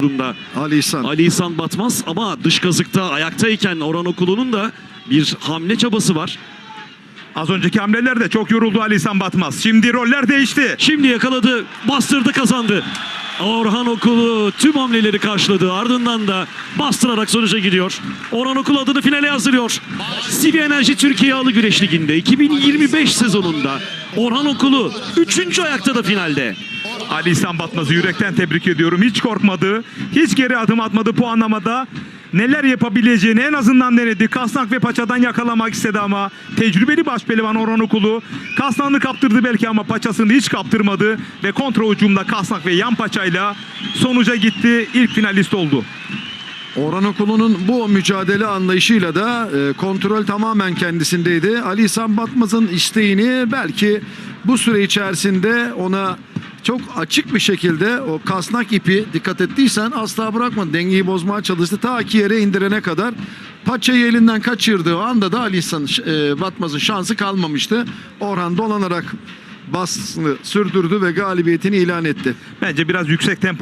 durumda Ali İhsan. Ali İhsan Batmaz ama dış kazıkta ayaktayken Orhan Okulu'nun da bir hamle çabası var. Az önceki hamlelerde çok yoruldu Ali İhsan Batmaz. Şimdi roller değişti. Şimdi yakaladı, bastırdı, kazandı. Orhan Okulu tüm hamleleri karşıladı. Ardından da bastırarak sonuca gidiyor. Orhan Okulu adını finale yazdırıyor. CV Enerji Türkiye Halı Güreş Ligi'nde 2025 sezonunda Orhan Okulu 3. ayakta da finalde. Ali İhsan Batmaz'ı yürekten tebrik ediyorum. Hiç korkmadı. Hiç geri adım atmadı puanlamada. Neler yapabileceğini en azından denedi. Kasnak ve paçadan yakalamak istedi ama tecrübeli baş pehlivan Orhan Okulu kasnağını kaptırdı belki ama paçasını hiç kaptırmadı ve kontra ucumda kasnak ve yan paçayla sonuca gitti. İlk finalist oldu. Orhan Okulu'nun bu mücadele anlayışıyla da e, kontrol tamamen kendisindeydi. Ali İhsan Batmaz'ın isteğini belki bu süre içerisinde ona çok açık bir şekilde o kasnak ipi dikkat ettiysen asla bırakmadı. Dengeyi bozmaya çalıştı ta ki yere indirene kadar. Paçayı elinden kaçırdığı anda da Ali e, Batmaz'ın şansı kalmamıştı. Orhan dolanarak baskısını sürdürdü ve galibiyetini ilan etti. Bence biraz yüksek tempo